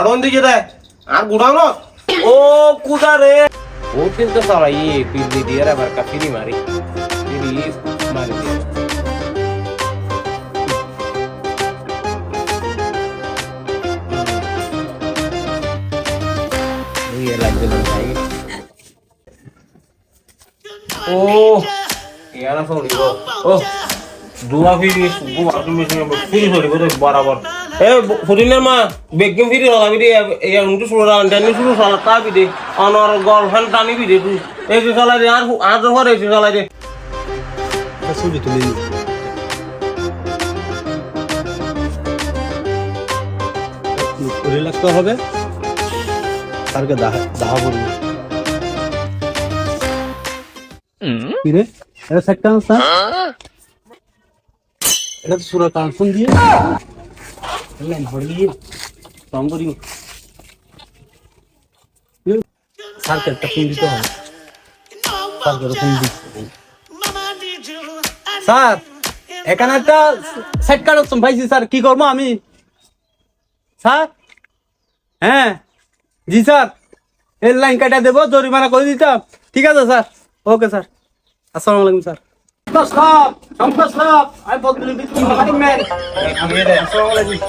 হড়ন দিকে দেয় আর গুড়াও না ও কুদা রে। ও কিন্তু সারা ইয়ে পিলি দিয়ে রে বারকা ফিরি মারি। ফিরি মারি দিয়ে। ও ইয়ানা রে বরাবর। এ ফরিনের মা বেগম ফিরি হলা বিদে এই উন্টু সুরা ডানি শুরু সালা তা বিদে অনর গার্লফ্রেন্ড টানি বিদে তুই এই যে চালাই দে আর আর এসে চালাই দে। ছবি রিল্যাক্স হবে। তারকে দাহা দাহা বলব কি এটা সেট কান্স এটা তো সুরা কানসন দিয়ে। হড়িয়ে কম করি স্যারকে একটা ফোন দিতে হবে একটা ফোন দিতে স্যার এখানে একটা সেট কার্ড অপশন পাইছি স্যার কি করব আমি স্যার হ্যাঁ জি স্যার এর লাইন কাটা দেবো জরিমানা করে দিতাম ঠিক আছে স্যার ওকে স্যার আসসালামু আলাইকুম স্যার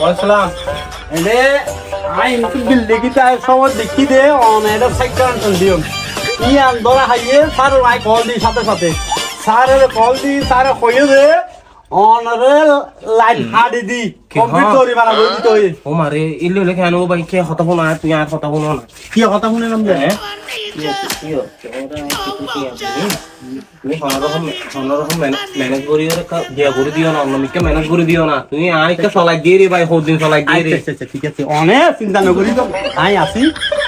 আসসালাম এনে আই ইনকু বিল্ডিং তা সময় দেখি দে, অন এটা কার্ড দিও। ই আন দরা হাইয়ে, স্যার আই কল দি সাথে সাথে। স্যারের কল দি স্যার কইয়ে দে অনরে লাইন হাড়ি দি কমপ্লিট করে দিতে হই ও মারে ইল্লে লেখে আনো ভাই কে হতা ফোন আর তুই আর হতা ফোন না কি তুমি ম্যানেজ করি দিয়া করে দিও না ম্যানেজ করে দিও না তুমি দিয়ে রে ভাই সৌদিন চলাই দিয়ে রে আচ্ছা আচ্ছা ঠিক আছে অনেক চিন্তা নকরি তো আই আসি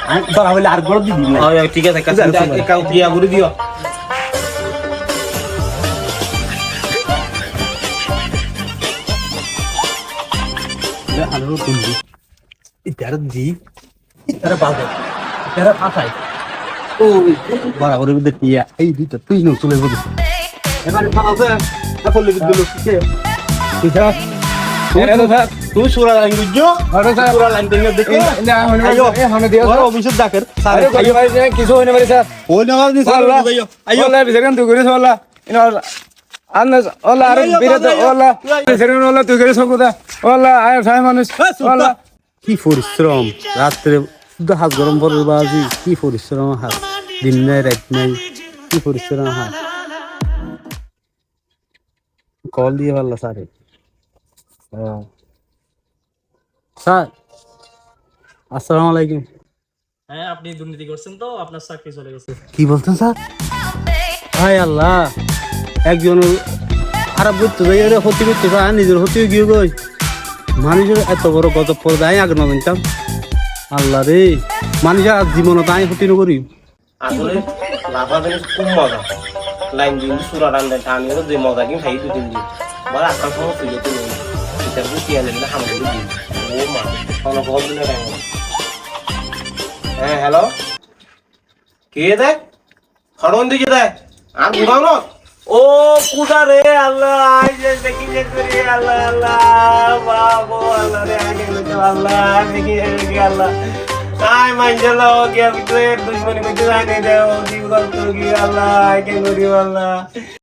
আই ধরা হইলে আর বড় দিবি না হয় ঠিক আছে কাছে দিয়া করে দিও আরও তুলবি ইতার দি ইতার বাজে ইতার ফাটাই ও বরাবর মধ্যে টিয়া এই দুইটা তুই নো চলে বলি এবার ফাটাছে এখন লিখে কে তুই স্যার তুই সুরা লাইন বুঝছ? সুরা লাইন দেখে। দেখি আইও এখানে দিও স্যার। অফিসের ডাকের স্যার আইও কিছু হইনে পারে স্যার। ওই না স্যার আইও আইও ওলা বিসেরান তুই করিস ওলা ইন ওলা আরে ওলা। ওলা তুই কোথা ওলা আয় সাই মানুষ। ওলা। কি পরিশ্রম। রাত্রে শুদ্ধ হাত গরম পরে বাজি কি পরিশ্রম হাত। দিন নাই রাত নাই। কি পরিশ্রম হাত। কল দিয়ে পারলা স্যারে। স্যার আসসালামু আলাইকুম। হ্যাঁ আপনি দুর্নীতি করছেন তো। আপনার চাকরি চলে গেছে। কি বলছেন স্যার? হায় আল্লাহ। একজন খারাপ করতে যাই আরে ক্ষতি করতে চায় নিজের ক্ষতি গিয়ে গই মানুষের এত বড় গজব পরে দেয়, আগে না জানতাম। আল্লাহ রে মানুষের আর জীবনত আমি ক্ষতি না হ্যাঁ হ্যালো? কে দেখ? দিকে দেখ। আর বুড়াও না? ও কুদা রে আল্লাহ, আই যে দেখি যে করি, আল্লাহ আল্লাহ, বাবু, আল্লাহ রে, আগে লুকে আল্লাহ, দেখি দেখি আল্লাহ। আই মাইজলা ও গিয়া ভিতরে দুশ্মনী কইতে জানি দে ও জীব গল্প কি আল্লাহ আই করি, আল্লাহ।